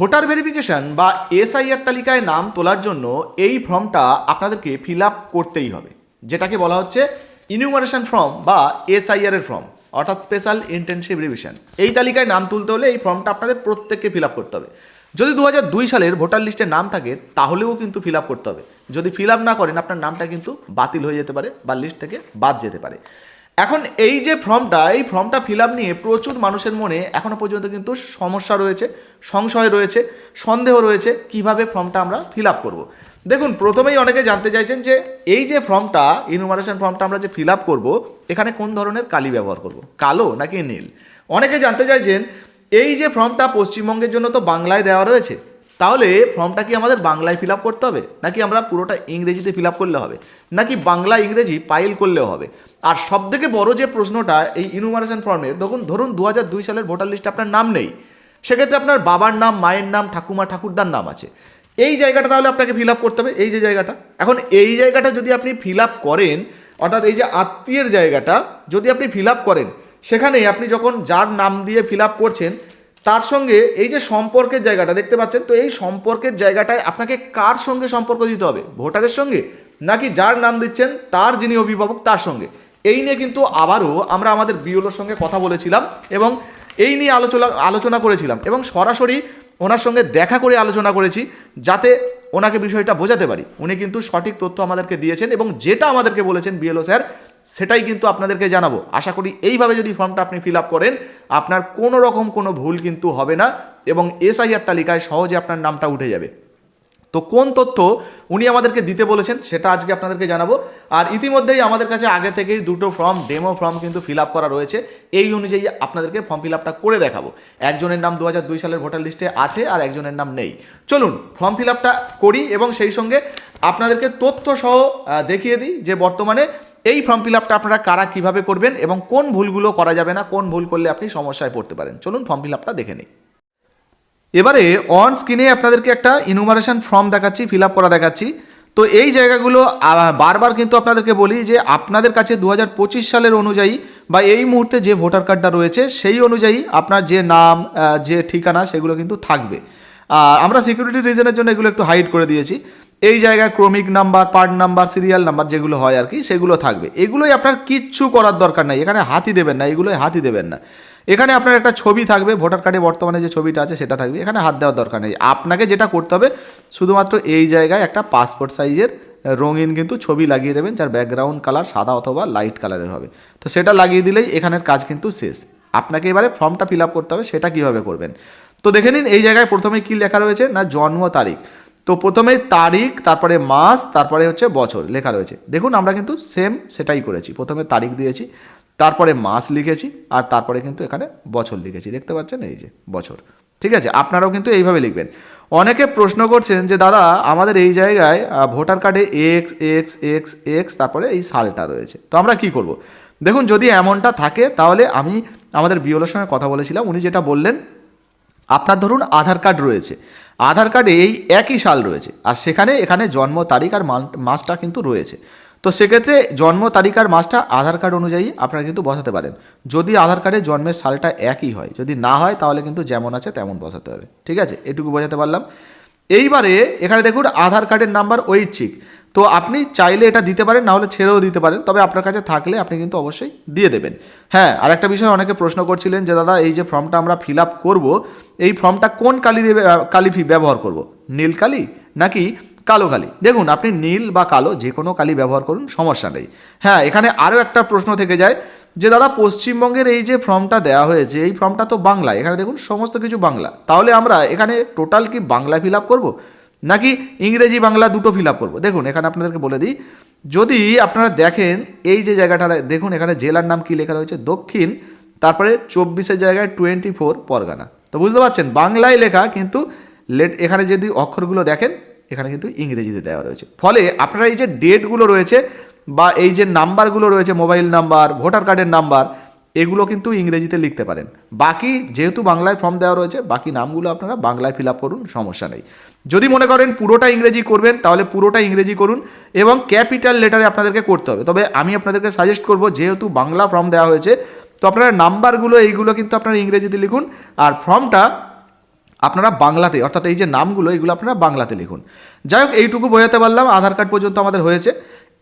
Voter verification বা SIR তালিকায় নাম তোলার জন্য এই ফর্মটা আপনাদেরকে ফিল আপ করতেই হবে, যেটাকে বলা হচ্ছে ইনিউমারেশন ফর্ম বা এসআইআর এর ফর্ম অর্থাৎ স্পেশাল ইন্টেনসিভ রিভিশন এই তালিকায় নাম তুলতে হলে এই ফর্মটা আপনাদের প্রত্যেককে ফিল আপ করতে হবে। যদি দু সালের ভোটার লিস্টে নাম থাকে, তাহলেও কিন্তু ফিল আপ করতে হবে। যদি ফিল আপ না করেন, আপনার নামটা কিন্তু বাতিল হয়ে যেতে পারে বা লিস্ট থেকে বাদ যেতে পারে। এখন এই যে ফর্মটা, এই ফর্মটা ফিল আপ নিয়ে প্রচুর মানুষের মনে এখনও পর্যন্ত কিন্তু সমস্যা রয়েছে, সংশয় রয়েছে, সন্দেহ রয়েছে কীভাবে ফর্মটা আমরা ফিল আপ করব। দেখুন, প্রথমেই অনেকে জানতে চাইছেন যে এই যে ফর্মটা ইনুমারেশন ফর্মটা আমরা যে ফিল আপ করব, এখানে কোন ধরনের কালি ব্যবহার করব? কালো নাকি নীল? অনেকে জানতে চাইছেন, এই যে ফর্মটা পশ্চিমবঙ্গের জন্য তো বাংলায় দেওয়া রয়েছে তাহলে ফর্মটা কি আমাদের বাংলায় ফিল আপ করতে হবে? নাকি আমরা পুরোটা ইংরেজিতে ফিল আপ করলে হবে? নাকি বাংলা, ইংরেজি পাইল করলেও হবে? আর সব থেকে বড় যে প্রশ্নটা এই ইনুমারেশন ফর্মের দেখুন, ধরুন দু দুই সালের ভোটার লিস্টে আপনার নাম নেই। সেক্ষেত্রে আপনার বাবার নাম, মায়ের নাম, ঠাকুমা, ঠাকুরদার নাম আছে। এই জায়গাটা তাহলে আপনাকে ফিল আপ করতে হবে। এই যে জায়গাটা। এখন এই জায়গাটা যদি আপনি ফিল আপ করেন, অর্থাৎ এই যে আত্মীয়ের জায়গাটা, যদি আপনি ফিল আপ করেন, সেখানে আপনি যখন যার নাম দিয়ে ফিল আপ করছেন তার সঙ্গে এই যে সম্পর্কের জায়গাটা, দেখতে পাচ্ছেন তো এই সম্পর্কের জায়গাটায় আপনাকে কার সঙ্গে সম্পর্ক দিতে হবে? ভোটারের সঙ্গে? নাকি যার নাম দিচ্ছেন তার যিনি অভিভাবক, তার সঙ্গে? এই নিয়ে কিন্তু আবারও আমরা আমাদের বিওলোর সঙ্গে কথা বলেছিলাম এবং এই নিয়ে আলোচনা আলোচনা করেছিলাম এবং সরাসরি ওনার সঙ্গে দেখা করে আলোচনা করেছি যাতে ওনাকে বিষয়টা বোঝাতে পারি। উনি কিন্তু সঠিক তথ্য আমাদেরকে দিয়েছেন এবং যেটা আমাদেরকে বলেছেন বিএলও স্যার সেটাই কিন্তু আপনাদেরকে জানাব। আশা করি এইভাবে যদি ফর্মটা আপনি ফিল আপ করেন, আপনার কোনো রকম কোনো ভুল কিন্তু হবে না এবং এসআইআর তালিকায় সহজে আপনার নামটা উঠে যাবে। তো কোন তথ্য উনি আমাদেরকে দিতে বলেছেন সেটা আজকে আপনাদেরকে জানাব। আর ইতিমধ্যেই আমাদের কাছে আগে থেকেই দুটো ফর্ম, ডেমো ফর্ম কিন্তু ফিল আপ করা রয়েছে। এই অনুযায়ী আপনাদেরকে ফর্ম ফিল আপটা করে দেখাবো। একজনের নাম দু দুই সালের ভোটার লিস্টে আছে আর একজনের নাম নেই। চলুন, ফর্ম ফিল আপটা করি এবং সেই সঙ্গে আপনাদেরকে তথ্য সহ দেখিয়ে দিই যে বর্তমানে এই ফর্ম ফিল আপটা আপনারা কারা কীভাবে করবেন এবং কোন ভুলগুলো করা যাবে না, কোন ভুল করলে আপনি সমস্যায় পড়তে পারেন। চলুন ফর্ম ফিল আপটা দেখে নিই। এবারে অন স্ক্রিনে আপনাদেরকে একটা ইনুমারেশন ফর্ম দেখাচ্ছি ফিল আপ করা দেখাচ্ছি। তো এই জায়গাগুলো বারবার কিন্তু আপনাদেরকে বলি যে আপনাদের কাছে দু হাজার পঁচিশ সালের অনুযায়ী বা এই মুহূর্তে যে ভোটার কার্ডটা রয়েছে, সেই অনুযায়ী আপনার যে নাম যে ঠিকানা, সেগুলো কিন্তু থাকবে। আমরা সিকিউরিটি রিজনের জন্য এগুলো একটু হাইড করে দিয়েছি। এই জায়গায় ক্রমিক number, part number, serial number যেগুলো হয় আর কি, সেগুলো থাকবে। এগুলোই আপনার কিচ্ছু করার দরকার নাই। এখানে হাতি দেবেন না, এগুলোই হাতি দেবেন না। এখানে আপনার একটা ছবি থাকবে, ভোটার কার্ডে বর্তমানে যে ছবিটা আছে সেটা থাকবে। এখানে হাত দেওয়ার দরকার নেই। আপনাকে যেটা করতে হবে, শুধুমাত্র এই জায়গায় একটা পাসপোর্ট সাইজের রঙিন কিন্তু ছবি লাগিয়ে দেবেন, যার ব্যাকগ্রাউন্ড কালার সাদা অথবা লাইট কালারের হবে। তো সেটা লাগিয়ে দিলেই এখানের কাজ কিন্তু শেষ। আপনাকে এবারে ফর্মটা ফিল করতে হবে, সেটা কীভাবে করবেন? তো দেখে নিন, এই জায়গায় প্রথমে কি লেখা রয়েছে? না, জন্ম তারিখ। তো প্রথমে তারিখ, তারপরে মাস, তারপরে হচ্ছে বছর লেখা রয়েছে। দেখুন, আমরা কিন্তু সেম সেটাই করেছি। প্রথমে তারিখ দিয়েছি, তারপরে মাস লিখেছি, আর তারপরে কিন্তু এখানে বছর লিখেছি। দেখতে পাচ্ছেন? এই যে, বছর। ঠিক আছে? আপনারাও কিন্তু এইভাবে লিখবেন। অনেকে প্রশ্ন করছেন যে, দাদা, আমাদের এই জায়গায় ভোটার কার্ডে এক্স এক্স এক্স এক্স তারপরে এই সালটা রয়েছে। তো আমরা কি করব? দেখুন, যদি এমনটা থাকে, তাহলে আমি আমাদের বিওলোর সঙ্গে কথা বলেছিলাম। উনি যেটা বললেন, আপনার ধরুন আধার কার্ড রয়েছে। আধার কার্ডে এই একই সাল রয়েছে। আর সেখানে, এখানে জন্ম তারিখ আর মাসটা কিন্তু রয়েছে। তো সেক্ষেত্রে জন্ম তারিখ আর মাসটা আধার কার্ড অনুযায়ী আপনারা কিন্তু বসাতে পারেন। যদি আধার কার্ডে জন্মের সালটা একই হয়, যদি না হয় তাহলে কিন্তু যেমন আছে তেমন বসাতে হবে। ঠিক আছে? এটুকু বোঝাতে পারলাম। এইবারে এখানে দেখুন, আধার কার্ডের নাম্বার ঐচ্ছিক। তো আপনি চাইলে এটা দিতে পারেন, না হলে ছেড়েও দিতে পারেন, তবে আপনার কাছে থাকলে আপনি কিন্তু অবশ্যই দিয়ে দেবেন। হ্যাঁ আর একটা বিষয় অনেকে প্রশ্ন করছিলেন যে, দাদা, এই যে ফর্মটা আমরা ফিল আপ করব, এই ফর্মটা কোন কালি দিয়ে, কালি ফি ব্যবহার করব? নীল কালি নাকি কালো কালি? দেখুন, আপনি নীল বা কালো যে কোনো কালি ব্যবহার করুন, সমস্যা নেই। হ্যাঁ এখানে আরও একটা প্রশ্ন থেকে যায় যে, দাদা, পশ্চিমবঙ্গের এই যে ফর্মটা দেওয়া হয়েছে, এই ফর্মটা তো বাংলা এখানে দেখুন সমস্ত কিছু বাংলা। তাহলে আমরা এখানে টোটাল কি বাংলা ফিল আপ করব? নাকি ইংরেজি বাংলা দুটো ফিল আপ করব? দেখুন, এখানে আপনাদেরকে বলে দিই, যদি আপনারা দেখেন এই যে জায়গাটা, দেখুন এখানে জেলার নাম কি লেখা রয়েছে? দক্ষিণ, তারপরে চব্বিশের জায়গায় টোয়েন্টি ফোর পরগানা। তো বুঝতে পারছেন? বাংলায় লেখা, কিন্তু লেট এখানে যদি অক্ষরগুলো দেখেন, এখানে কিন্তু ইংরেজিতে দেওয়া রয়েছে। ফলে আপনারা এই যে ডেটগুলো রয়েছে, বা এই যে নাম্বারগুলো রয়েছে মোবাইল নাম্বার ভোটার কার্ডের নাম্বার এগুলো কিন্তু ইংরেজিতে লিখতে পারেন। বাকি যেহেতু বাংলায় ফর্ম দেওয়া রয়েছে, বাকি নামগুলো আপনারা বাংলায় ফিল করুন, সমস্যা নেই। যদি মনে করেন পুরোটা ইংরেজি করবেন, তাহলে পুরোটা ইংরেজি করুন এবং ক্যাপিটাল লেটারে আপনাদেরকে করতে হবে। তবে আমি আপনাদেরকে সাজেস্ট করব, যেহেতু বাংলা ফর্ম দেওয়া হয়েছে, তো আপনারা নাম্বারগুলো, এইগুলো কিন্তু আপনারা ইংরেজিতে লিখুন। আর ফর্মটা আপনারা বাংলাতে, অর্থাৎ এই যে নামগুলো, এগুলো আপনারা বাংলাতে লিখুন। যাই হোক, এইটুকু বোঝাতে পারলাম, আধার কার্ড পর্যন্ত আমাদের হয়েছে।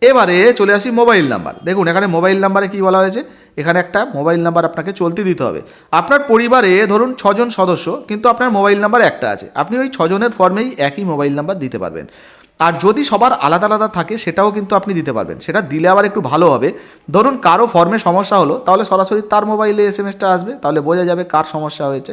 এবারে চলে আসি মোবাইল নাম্বার দেখুন, এখানে মোবাইল নাম্বারে কি বলা হয়েছে? এখানে একটা মোবাইল নাম্বার আপনাকে চলতে দিতে হবে। আপনার পরিবারে ধরুন ছজন সদস্য, কিন্তু আপনার মোবাইল নাম্বার একটা আছে। আপনি ওই ছজনের ফর্মেই একই মোবাইল নাম্বার দিতে পারবেন। আর যদি সবার আলাদা আলাদা থাকে, সেটাও কিন্তু আপনি দিতে পারবেন। সেটা দিলে আবার একটু ভালো হবে। ধরুন কারও ফর্মে সমস্যা হলো, তাহলে সরাসরি তার মোবাইলে এস এম এসটা আসবে, তাহলে বোঝা যাবে কার সমস্যা হয়েছে।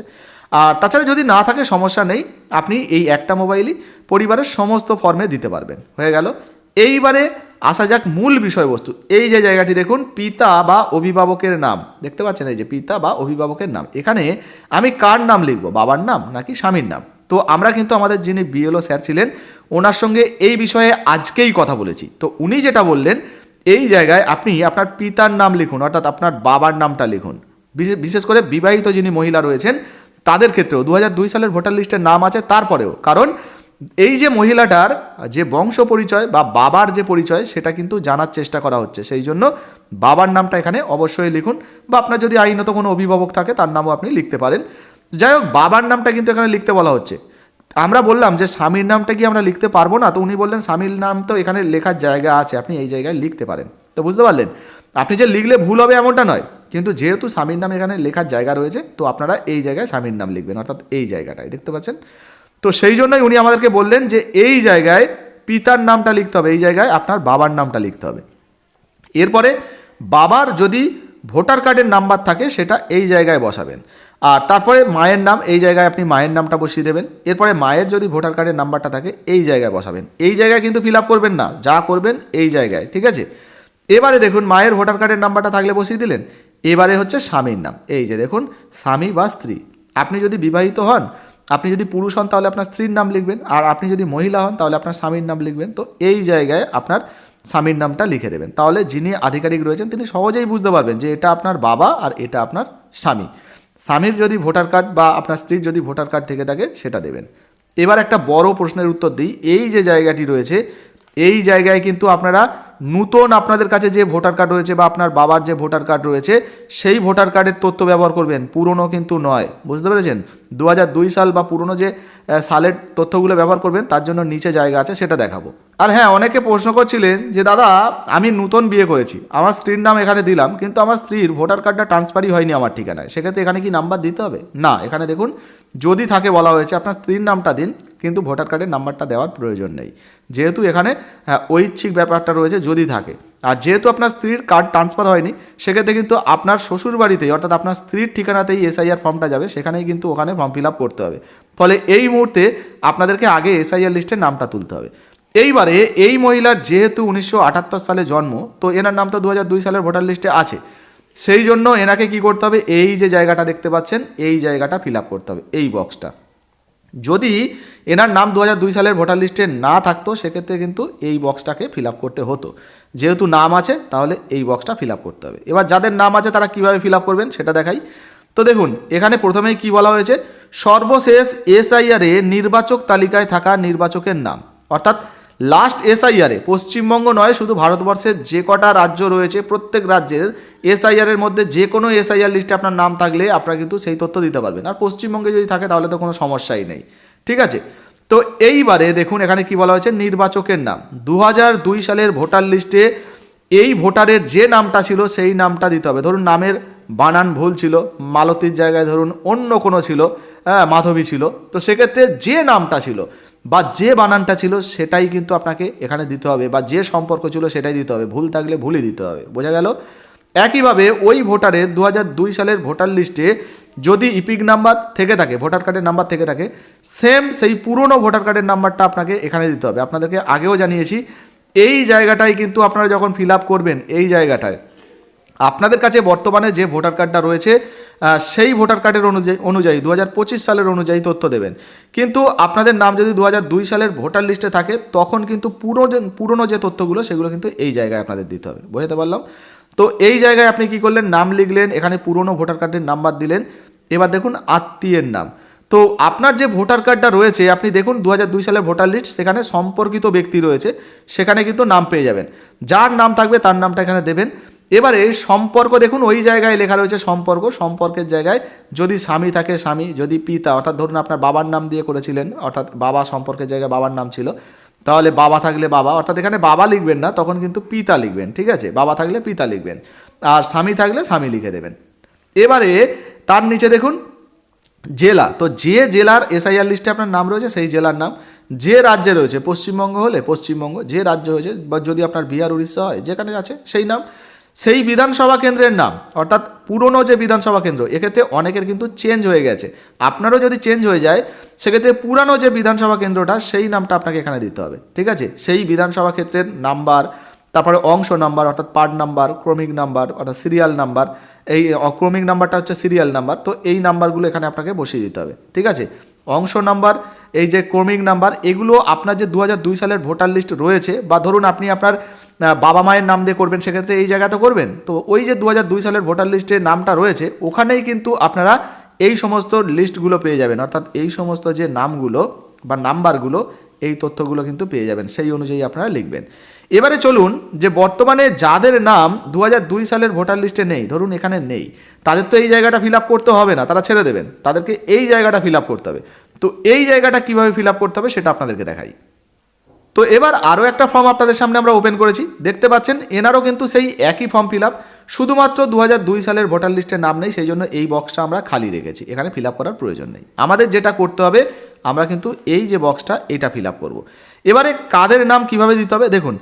আর তাছাড়া যদি না থাকে, সমস্যা নেই, আপনি এই একটা মোবাইলই পরিবারের সমস্ত ফর্মে দিতে পারবেন। হয়ে গেল। এইবারে আসা যাক মূল বিষয়বস্তু। এই যে জায়গাটি দেখুন, পিতা বা অভিভাবকের নাম। দেখতে পাচ্ছেন এই যে পিতা বা অভিভাবকের নাম। এখানে আমি কার নাম লিখব, বাবার নাম নাকি স্বামীর নাম? তো আমরা কিন্তু আমাদের যিনি বিএলও স্যার ছিলেন, ওনার সঙ্গে এই বিষয়ে আজকেই কথা বলেছি। তো উনি যেটা বললেন, এই জায়গায় আপনি আপনার পিতার নাম লিখুন, অর্থাৎ আপনার বাবার নামটা লিখুন। বিশেষ করে বিবাহিত যিনি মহিলা রয়েছেন, তাদের ক্ষেত্রেও দু সালের ভোটার লিস্টের নাম আছে, তারপরেও। কারণ এই যে মহিলাটার যে বংশ পরিচয় বা বাবার যে পরিচয়, সেটা কিন্তু জানার চেষ্টা করা হচ্ছে। সেই জন্য বাবার নামটা এখানে অবশ্যই লিখুন বা আপনার যদি আইনত কোনো অভিভাবক থাকে, তার নামও আপনি লিখতে পারেন। যাই হোক, বাবার নামটা কিন্তু এখানে লিখতে বলা হচ্ছে। আমরা বললাম যে স্বামীর নামটা কি আমরা লিখতে পারব না? তো উনি বললেন, স্বামীর নাম তো এখানে লেখার জায়গা আছে, আপনি এই জায়গায় লিখতে পারেন। তো বুঝতে পারলেন? আপনি যে লিখলে ভুল হবে এমনটা নয়, কিন্তু যেহেতু স্বামীর নাম এখানে লেখার জায়গা রয়েছে, তো আপনারা এই জায়গায় স্বামীর নাম লিখবেন, অর্থাৎ এই জায়গাটায়। দেখতে পাচ্ছেন? তো সেই জন্যই উনি আমাদেরকে বললেন যে এই জায়গায় পিতার নামটা লিখতে হবে, এই জায়গায় আপনার বাবার নামটা লিখতে হবে। এরপরে বাবার যদি ভোটার কার্ডের নাম্বার থাকে সেটা এই জায়গায় বসাবেন। আর তারপরে মায়ের নাম, এই জায়গায় আপনি মায়ের নামটা বসিয়ে দেবেন। এরপরে মায়ের যদি ভোটার কার্ডের নাম্বারটা থাকে, এই জায়গায় বসাবেন। এই জায়গায় কিন্তু ফিল করবেন না, যা করবেন এই জায়গায়, ঠিক আছে? এবারে দেখুন, মায়ের ভোটার কার্ডের নাম্বারটা থাকলে বসিয়ে দিলেন। এবারে হচ্ছে স্বামীর নাম, এই যে দেখুন, স্বামী বা স্ত্রী। আপনি যদি বিবাহিত হন আপনি যদি পুরুষ হন, তাহলে আপনার স্ত্রীর নাম লিখবেন। আর আপনি যদি মহিলা হন, তাহলে আপনার স্বামীর নাম লিখবেন। তো এই জায়গায় আপনার স্বামীর নামটা লিখে দেবেন। তাহলে যিনি আধিকারিক রয়েছেন, তিনি সহজেই বুঝতে পারবেন যে এটা আপনার বাবা আর এটা আপনার স্বামী। স্বামীর যদি ভোটার কার্ড বা আপনার স্ত্রীর যদি ভোটার কার্ড থেকে থাকে, সেটা দেবেন। এবার একটা বড় প্রশ্নের উত্তর দিই। এই যে জায়গাটি রয়েছে, এই জায়গায় কিন্তু আপনারা নূতন আপনাদের কাছে যে ভোটার কার্ড রয়েছে বা আপনার বাবার যে ভোটার কার্ড রয়েছে সেই ভোটার কার্ডের তথ্য ব্যবহার করবেন। পুরনো কিন্তু নয়। বুঝতে পেরেছেন? দু সাল বা পুরনো যে সালের তথ্যগুলো ব্যবহার করবেন তার জন্য নিচে জায়গা আছে সেটা দেখাবো। আর হ্যাঁ অনেকে প্রশ্ন করছিলেন যে দাদা আমি নূতন বিয়ে করেছি। আমার স্ত্রীর নাম এখানে দিলাম কিন্তু আমার স্ত্রীর ভোটার কার্ডটা ট্রান্সফারই হয়নি আমার ঠিকানায়। সেক্ষেত্রে এখানে কি নাম্বার দিতে হবে? না এখানে দেখুন যদি থাকে বলা হয়েছে আপনার স্ত্রীর নামটা দিন কিন্তু ভোটার কার্ডের নাম্বারটা দেওয়ার প্রয়োজন নেই। যেহেতু এখানে হ্যাঁ, ঐচ্ছিক ব্যাপারটা রয়েছে যদি থাকে। আর যেহেতু আপনার স্ত্রীর কার্ড ট্রান্সফার হয়নি, সেক্ষেত্রে কিন্তু আপনার শ্বশুর বাড়িতেই অর্থাৎ আপনার স্ত্রীর ঠিকানাতেই এসআইআর ফর্মটা যাবে, সেখানেই কিন্তু ওখানে ফর্ম ফিল আপ করতে হবে। ফলে এই মুহূর্তে আপনাদেরকে আগে এসআইআর লিস্টে নামটা তুলতে হবে। এইবারে এই মহিলার যেহেতু উনিশশো আটাত্তর সালে জন্ম, তো এনার নাম তো দু সালের ভোটার লিস্টে আছে। সেই জন্য এনাকে কি করতে হবে? এই যে জায়গাটা দেখতে পাচ্ছেন, এই জায়গাটা ফিল আপ করতে হবে, এই বক্সটা যদি এনার নাম দু দুই সালের ভোটার লিস্টে না থাকতো, সেক্ষেত্রে কিন্তু এই বক্সটাকে ফিল করতে হতো। যেহেতু নাম আছে, তাহলে এই বক্সটা ফিল করতে হবে। এবার যাদের নাম আছে, তারা কীভাবে ফিল করবেন সেটা দেখাই। তো দেখুন, এখানে প্রথমেই কি বলা হয়েছে? সর্বশেষ এসআইআরে নির্বাচক তালিকায় থাকা নির্বাচকের নাম। অর্থাৎ লাস্ট এসআইআরে পশ্চিমবঙ্গ নয়, শুধু ভারতবর্ষের যে কটা রাজ্য রয়েছে প্রত্যেক রাজ্যের এসআইআর এর মধ্যে যে কোনো এসআইআর লিস্টে আপনার নাম থাকলে আপনারা কিন্তু সেই তথ্য দিতে পারবেন। আর পশ্চিমবঙ্গে যদি থাকে তাহলে তো কোনো সমস্যাই নেই। ঠিক আছে? তো এইবারে দেখুন এখানে কি বলা হয়েছে, নির্বাচকের নাম। দু সালের ভোটার লিস্টে এই ভোটারের যে নামটা ছিল সেই নামটা দিতে হবে। ধরুন নামের বানান ভুল ছিল, মালতীর জায়গায় ধরুন অন্য কোনো ছিল হ্যাঁ মাধবী ছিল। তো সেক্ষেত্রে যে নামটা ছিল বা যে বানানটা ছিল সেটাই কিন্তু আপনাকে এখানে দিতে হবে বা যে সম্পর্ক ছিল সেটাই দিতে হবে। ভুল থাকলে ভুলই দিতে হবে। বোঝা গেল? একইভাবে ওই ভোটারের দু সালের ভোটার লিস্টে যদি ইপিক নাম্বার থেকে থাকে, ভোটার কার্ডের নাম্বার থেকে থাকে সেম সেই পুরনো ভোটার কার্ডের নাম্বারটা আপনাকে এখানে দিতে হবে। আপনাদেরকে আগেও জানিয়েছি, এই জায়গাটায় কিন্তু আপনারা যখন ফিল করবেন, এই জায়গাটায় আপনাদের কাছে বর্তমানে যে ভোটার কার্ডটা রয়েছে সেই ভোটার কার্ডের অনুযায়ী অনুযায়ী দু হাজার পঁচিশ সালের অনুযায়ী তথ্য দেবেন। কিন্তু আপনাদের নাম যদি দু হাজার দুই সালের ভোটার লিস্টে থাকে, তখন কিন্তু পুরো যে, পুরনো যে তথ্যগুলো, সেগুলো কিন্তু এই জায়গায় আপনাদের দিতে হবে। বোঝাতে পারলাম? তো এই জায়গায় আপনি কি করলেন? নাম লিখলেন, এখানে পুরনো ভোটার কার্ডের নাম্বার দিলেন। এবার দেখুন আত্মীয়ের নাম। তো আপনার যে ভোটার কার্ডটা রয়েছে, আপনি দেখুন দু সালের ভোটার লিস্ট, সেখানে সম্পর্কিত ব্যক্তি রয়েছে, সেখানে কিন্তু নাম পেয়ে যাবেন। যার নাম থাকবে তার নামটা এখানে দেবেন। এবারে সম্পর্ক দেখুন, ওই জায়গায় লেখা রয়েছে সম্পর্ক। সম্পর্কের জায়গায় যদি স্বামী থাকে, স্বামী, যদি পিতা, অর্থাৎ ধরুন আপনার বাবার নাম দিয়ে করেছিলেন, অর্থাৎ বাবা সম্পর্কের জায়গায় বাবার নাম ছিল, তাহলে বাবা থাকলে বাবা, অর্থাৎ এখানে বাবা লিখবেন না, তখন কিন্তু পিতা লিখবেন, ঠিক আছে? বাবা থাকলে পিতা লিখবেন, আর স্বামী থাকলে স্বামী লিখে দেবেন। এবারে তার নিচে দেখুন, জেলা, তো যে জেলার এসআইআর লিস্টে আপনার নাম রয়েছে, সেই জেলার নাম। যে রাজ্যে রয়েছে, পশ্চিমবঙ্গ হলে পশ্চিমবঙ্গ, যে রাজ্য হয়েছে, বা যদি আপনার বিহার, উড়িষ্যা হয়, যেখানে আছে, সেই নাম। সেই বিধানসভা কেন্দ্রের নাম, অর্থাৎ পুরনো যে বিধানসভা কেন্দ্র, এক্ষেত্রে অনেকের কিন্তু চেঞ্জ হয়ে গেছে। আপনারও যদি চেঞ্জ হয়ে যায়, সেক্ষেত্রে পুরানো যে বিধানসভা কেন্দ্রটা, সেই নামটা আপনাকে এখানে দিতে হবে, ঠিক আছে? সেই বিধানসভা ক্ষেত্রের নাম্বার, তারপরে অংশ নাম্বার, অর্থাৎ পার্ট নাম্বার, ক্রমিক নাম্বার, অর্থাৎ সিরিয়াল নাম্বার, এই অক্রমিক নাম্বারটা হচ্ছে সিরিয়াল নাম্বার, তো এই নাম্বারগুলো এখানে আপনাকে বসিয়ে দিতে হবে, ঠিক আছে? অংশ নাম্বার, এই যে ক্রমিক নাম্বার, এগুলো আপনার যে দু সালের ভোটার লিস্ট রয়েছে, বা ধরুন আপনি আপনার বাবা মায়ের নাম দিয়ে করবেন, সেক্ষেত্রে এই জায়গাতে করবেন। তো ওই যে দু সালের ভোটার লিস্টে নামটা রয়েছে, ওখানেই কিন্তু আপনারা এই সমস্ত লিস্টগুলো পেয়ে যাবেন। অর্থাৎ এই সমস্ত যে নামগুলো বা নাম্বারগুলো, এই তথ্যগুলো কিন্তু পেয়ে যাবেন। সেই অনুযায়ী আপনারা লিখবেন। এবারে চলুন যে বর্তমানে যাদের নাম দু সালের ভোটার লিস্টে নেই, ধরুন এখানে নেই, তাদের তো এই জায়গাটা ফিল করতে হবে না, তারা ছেড়ে দেবেন। তাদেরকে এই জায়গাটা ফিল করতে হবে। তো এই জায়গাটা কীভাবে ফিল করতে হবে, সেটা আপনাদেরকে দেখাই। তো এবার আরও একটা ফর্ম আপনাদের সামনে আমরা ওপেন করেছি। দেখতে পাচ্ছেন, এনারও কিন্তু সেই একই ফর্ম ফিল শুধুমাত্র দু সালের ভোটার লিস্টে নাম নেই, সেই জন্য এই বক্সটা আমরা খালি রেখেছি। এখানে ফিল করার প্রয়োজন নেই। আমাদের যেটা করতে হবে, আমরা কিন্তু এই যে বক্সটা এটা ফিল করব। এবারে কাদের নাম কীভাবে দিতে হবে? দেখুন,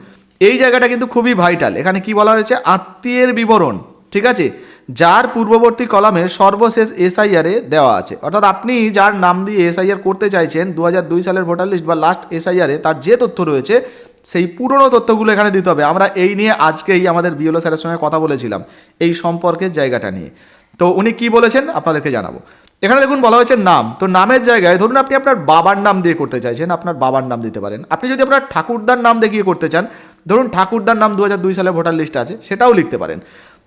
এই জায়গাটা কিন্তু খুবই ভাইটাল এখানে কি বলা হয়েছে? আত্মীয়ের বিবরণ, ঠিক আছে? যার পূর্ববর্তী কলামে সর্বশেষ এসআইআরে দেওয়া আছে। অর্থাৎ আপনি যার নাম দিয়ে এসআইআর করতে চাইছেন দু সালের ভোটার লিস্ট বা লাস্ট এসআইআরে তার যে তথ্য রয়েছে, সেই পুরনো তথ্যগুলো এখানে দিতে হবে। আমরা এই নিয়ে আজকেই আমাদের বিএলও স্যারের সঙ্গে কথা বলেছিলাম এই সম্পর্কের জায়গাটা নিয়ে। তো উনি কি বলেছেন আপনাদেরকে জানাব। এখানে দেখুন বলা হয়েছে নাম। তো নামের জায়গায় ধরুন আপনি আপনার বাবার নাম দিয়ে করতে চাইছেন, আপনার বাবার নাম দিতে পারেন। আপনি যদি আপনার ঠাকুরদার নাম দেখিয়ে করতে চান, ধরুন ঠাকুরদার নাম দু সালে ভোটার লিস্ট আছে, সেটাও লিখতে পারেন।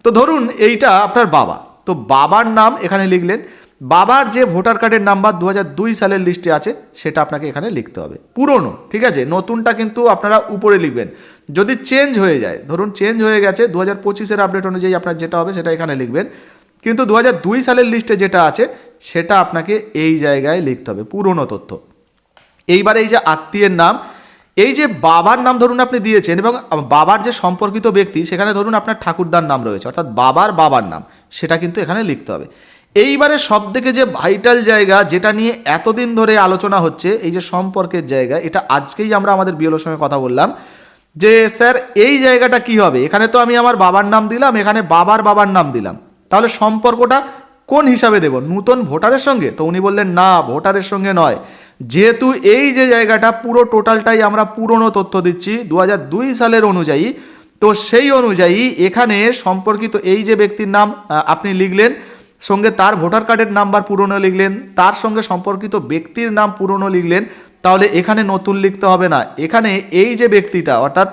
তো ধরুন এইটা আপনার বাবা। তো বাবার নাম এখানে লিখলেন। বাবার যে ভোটার কার্ডের নাম্বার দু সালের লিস্টে আছে, সেটা আপনাকে এখানে লিখতে হবে। পুরনো, ঠিক আছে? নতুনটা কিন্তু আপনারা উপরে লিখবেন। যদি চেঞ্জ হয়ে যায়, ধরুন চেঞ্জ হয়ে গেছে দু হাজার পঁচিশের আপডেট অনুযায়ী আপনার যেটা হবে, সেটা এখানে লিখবেন। কিন্তু দু দুই সালের লিস্টে যেটা আছে, সেটা আপনাকে এই জায়গায় লিখতে হবে, পুরনো তথ্য। এইবার এই যে আত্মীয়ের নাম এই যে বাবার নাম ধরুন আপনি দিয়েছেন এবং বাবার যে সম্পর্কিত ব্যক্তি, সেখানে ধরুন আপনার ঠাকুরদার নাম রয়েছে, অর্থাৎ বাবার বাবার নাম, সেটা কিন্তু এখানে লিখতে হবে। এইবারে সব থেকে যে ভাইটাল জায়গা যেটা নিয়ে এতদিন ধরে আলোচনা হচ্ছে, এই যে সম্পর্কের জায়গা, এটা আজকেই আমরা আমাদের বিএলওর সঙ্গে কথা বললাম যে, স্যার, এই জায়গাটা কি হবে? এখানে তো আমি আমার বাবার নাম দিলাম, এখানে বাবার বাবার নাম দিলাম। তাহলে সম্পর্কটা কোন হিসাবে দেব? নূতন ভোটারের সঙ্গে? তো উনি বললেন, না, ভোটারের সঙ্গে নয়। যেহেতু এই যে জায়গাটা পুরো টোটালটাই আমরা পুরনো তথ্য দিচ্ছি দু সালের অনুযায়ী, তো সেই অনুযায়ী এখানে সম্পর্কিত এই যে ব্যক্তির নাম আপনি লিখলেন, সঙ্গে তার ভোটার কার্ডের নাম্বার পুরনো লিখলেন, তার সঙ্গে সম্পর্কিত ব্যক্তির নাম পুরনো লিখলেন, তাহলে এখানে নতুন লিখতে হবে না। এখানে এই যে ব্যক্তিটা, অর্থাৎ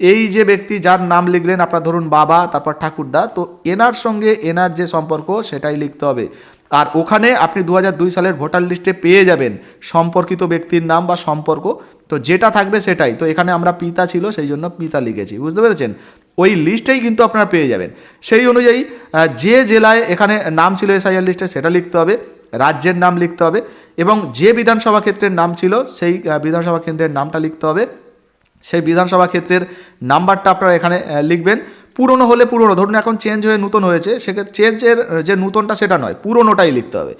এই যে ব্যক্তি যার নাম লিখলেন, আপনার ধরুন বাবা, তারপর ঠাকুরদা, তো এনার সঙ্গে এনার যে সম্পর্ক, সেটাই লিখতে হবে। আর ওখানে আপনি দু সালের ভোটার লিস্টে পেয়ে যাবেন সম্পর্কিত ব্যক্তির নাম বা সম্পর্ক। তো যেটা থাকবে সেটাই। তো এখানে আমরা পিতা ছিল, সেই জন্য পিতা লিখেছি, বুঝতে পেরেছেন? ওই লিস্টেই কিন্তু আপনারা পেয়ে যাবেন। সেই অনুযায়ী যে জেলায় এখানে নাম ছিল এসআইআর লিস্টে, সেটা লিখতে হবে, রাজ্যের নাম লিখতে হবে এবং যে বিধানসভা ক্ষেত্রের নাম ছিল, সেই বিধানসভা কেন্দ্রের নামটা লিখতে হবে। সেই বিধানসভা ক্ষেত্রের নাম্বারটা আপনারা এখানে লিখবেন। পুরনো হলে পুরনো। ধরুন এখন চেঞ্জ হয়ে নতুন হয়েছে সেক্ষেত্রে চেঞ্জের যে নতুনটা সেটা নয়, পুরনোটাই লিখতে হবে।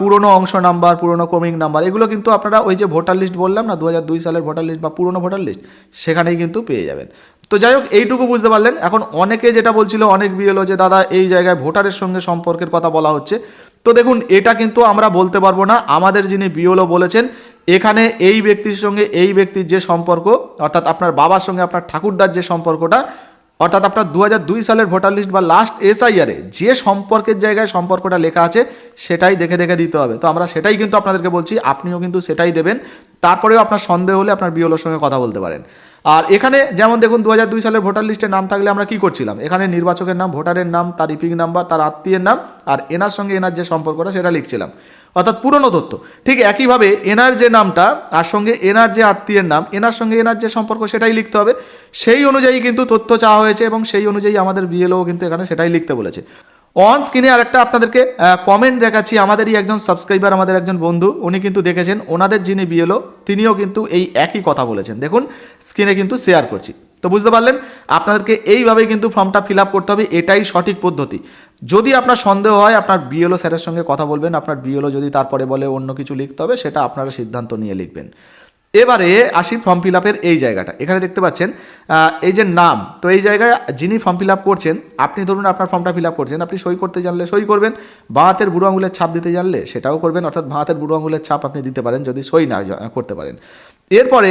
পুরনো অংশ নাম্বার, পুরনো ক্রমিক নাম্বার, এগুলো কিন্তু আপনারা ওই যে ভোটার লিস্ট বললাম না দু সালের ভোটার লিস্ট বা পুরনো ভোটার লিস্ট সেখানেই কিন্তু পেয়ে যাবেন। তো যাই হোক, এইটুকু বুঝতে পারলেন। এখন অনেকে যেটা বলছিল, অনেক বিএলও যে, দাদা, এই জায়গায় ভোটারের সঙ্গে সম্পর্কের কথা বলা হচ্ছে। তো দেখুন, এটা কিন্তু আমরা বলতে পারব না। আমাদের যিনি বিওলো বলেছেন, এখানে এই ব্যক্তির সঙ্গে এই ব্যক্তির যে সম্পর্ক, অর্থাৎ আপনার বাবার সঙ্গে আপনার ঠাকুরদার যে সম্পর্কটা, অর্থাৎ আপনার দু সালের ভোটার লিস্ট বা লাস্ট এসআইআরে যে সম্পর্কের জায়গায় সম্পর্কটা লেখা আছে, সেটাই দেখে দেখে দিতে হবে। তো আমরা সেটাই কিন্তু আপনাদেরকে বলছি, আপনিও কিন্তু সেটাই দেবেন। তারপরেও আপনার সন্দেহ হলে আপনার বিওলোর সঙ্গে কথা বলতে পারেন। আর এখানে যেমন দেখুন দু হাজার দুই সালের ভোটার লিস্টে নাম থাকলে আমরা কি করছিলাম? এখানে নির্বাচকের নাম, ভোটারের নাম, তার ইপিং নাম্বার, তার আত্মীয়ের নাম আর এনার সঙ্গে এনার যে সম্পর্কটা সেটা লিখছিলাম। অর্থাৎ পুরনো তথ্য। ঠিক একইভাবে এনার যে নামটা, তার সঙ্গে এনার যে আত্মীয়ের নাম, এনার সঙ্গে এনার যে সম্পর্ক সেটাই লিখতে হবে। সেই অনুযায়ী কিন্তু তথ্য চাওয়া হয়েছে এবং সেই অনুযায়ী আমাদের বিএলও কিন্তু এখানে সেটাই লিখতে বলেছে। অন স্ক্রিনে আরেকটা আপনাদেরকে কমেন্ট দেখাচ্ছি। আমাদেরই একজন সাবস্ক্রাইবার আমাদের একজন বন্ধু, উনি কিন্তু দেখেছেন, ওনাদের যিনি বিএলও তিনিও কিন্তু এই একই কথা বলেছেন। দেখুন স্ক্রিনে কিন্তু শেয়ার করছি। তো বুঝতে পারলেন, আপনাদেরকে এইভাবেই কিন্তু ফর্মটা ফিল আপ করতে হবে, এটাই সঠিক পদ্ধতি। যদি আপনার সন্দেহ হয়, আপনার বিএলও স্যারের সঙ্গে কথা বলবেন, আপনার বিএলও যদি তারপরে বলে অন্য কিছু লিখতে হবে, সেটা আপনারা সিদ্ধান্ত নিয়ে লিখবেন। এবারে আসি ফর্ম ফিল আপের এই জায়গাটা। এখানে দেখতে পাচ্ছেন এই যে নাম, তো এই জায়গায় যিনি ফর্ম ফিল আপ করছেন, আপনি ধরুন আপনার ফর্মটা ফিল আপ করছেন, আপনি সই করতে জানলে সই করবেন বাঁ হাতের বুড়ো আঙুলের ছাপ দিতে জানলে সেটাও করবেন, অর্থাৎ বাঁ হাতের বুড়ো আঙুলের ছাপ আপনি দিতে পারেন যদি সই না করতে পারেন। এরপরে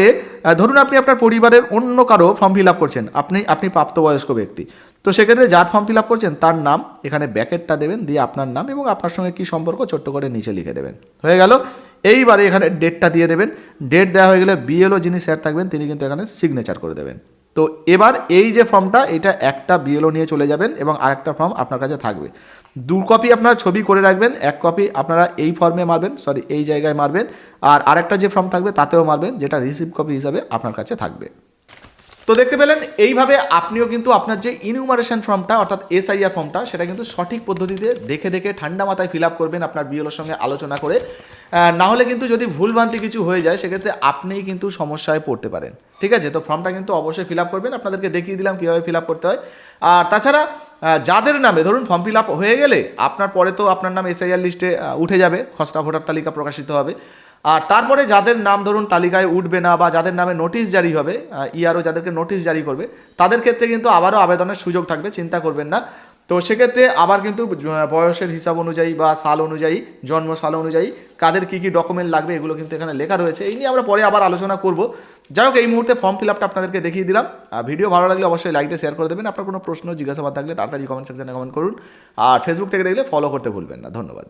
ধরুন আপনি আপনার পরিবারের অন্য কারও ফর্ম ফিল আপ করছেন, আপনি আপনি প্রাপ্তবয়স্ক ব্যক্তি, তো সেক্ষেত্রে যার ফর্ম ফিল আপ করছেন তার নাম, এখানে ব্যাকেটটা দেবেন, দিয়ে আপনার নাম এবং আপনার সঙ্গে কী সম্পর্ক, ছোট্ট করে নিচে লিখে দেবেন। হয়ে গেল? এইবারে এখানে ডেটটা দিয়ে দেবেন। ডেট দেওয়া হয়ে গেলে বিএলও যিনি স্যার থাকবেন, তিনি কিন্তু এখানে সিগনেচার করে দেবেন। তো এবার এই যে ফর্মটা, এটা একটা বিএলও নিয়ে চলে যাবেন এবং আরেকটা ফর্ম আপনার কাছে থাকবে। দু কপি আপনারা ছবি করে রাখবেন, এক কপি আপনারা এই ফর্মে মারবেন সরি এই জায়গায় মারবেন। আর আরেকটা যে ফর্ম থাকবে, তাতেও মারবেন, যেটা রিসিভ কপি হিসাবে আপনার কাছে থাকবে। তো দেখতে পেলেন, এইভাবে আপনিও কিন্তু আপনার যে ইনিউমারেশন ফর্মটা অর্থাৎ এসআইআর ফর্মটা সেটা কিন্তু সঠিক পদ্ধতিতে দেখে দেখে ঠান্ডা মাথায় ফিল আপ করবেন আপনার বিএলওর সঙ্গে আলোচনা করে। না হলে কিন্তু যদি ভুলভ্রান্তি কিছু হয়ে যায়, সেক্ষেত্রে আপনিই কিন্তু সমস্যায় পড়তে পারেন। ঠিক আছে? তো ফর্মটা কিন্তু অবশ্যই ফিল আপ করবেন। আপনাদেরকে দেখিয়ে দিলাম কীভাবে ফিল আপ করতে হয়। আর তাছাড়া যাদের নামে, ধরুন ফর্ম ফিল আপ হয়ে গেলে, আপনার পরে তো আপনার নাম এসআইআর লিস্টে উঠে যাবে। খসড়া ভোটার তালিকা প্রকাশিত হবে। আর তারপরে যাদের নাম ধরুন তালিকায় উঠবে না বা যাদের নামে নোটিশ জারি হবে ইআরও যাদেরকে নোটিশ জারি করবে, তাদের ক্ষেত্রে কিন্তু আবারও আবেদনের সুযোগ থাকবে, চিন্তা করবেন না। তো সেক্ষেত্রে আবার কিন্তু বয়সের হিসাব অনুযায়ী বা সাল অনুযায়ী, জন্ম সাল অনুযায়ী কাদের কী কী ডকুমেন্ট লাগবে এগুলো কিন্তু এখানে লেখা রয়েছে। এই নিয়ে আমরা পরে আবার আলোচনা করব। যাই হোক, এই মুহূর্তে ফর্ম ফিল আপটা আপনাদেরকে দেখিয়ে দিলাম। ভিডিও ভালো লাগলে অবশ্যই লাইক দিয়ে শেয়ার করে দেবেন। আপনার কোনো প্রশ্ন, জিজ্ঞাসাবাদ থাকলে তাড়াতাড়ি কমেন্ট সেকশনে কমেন্ট করুন। আর ফেসবুক থেকে দেখলে ফলো করতে ভুলবেন না। ধন্যবাদ।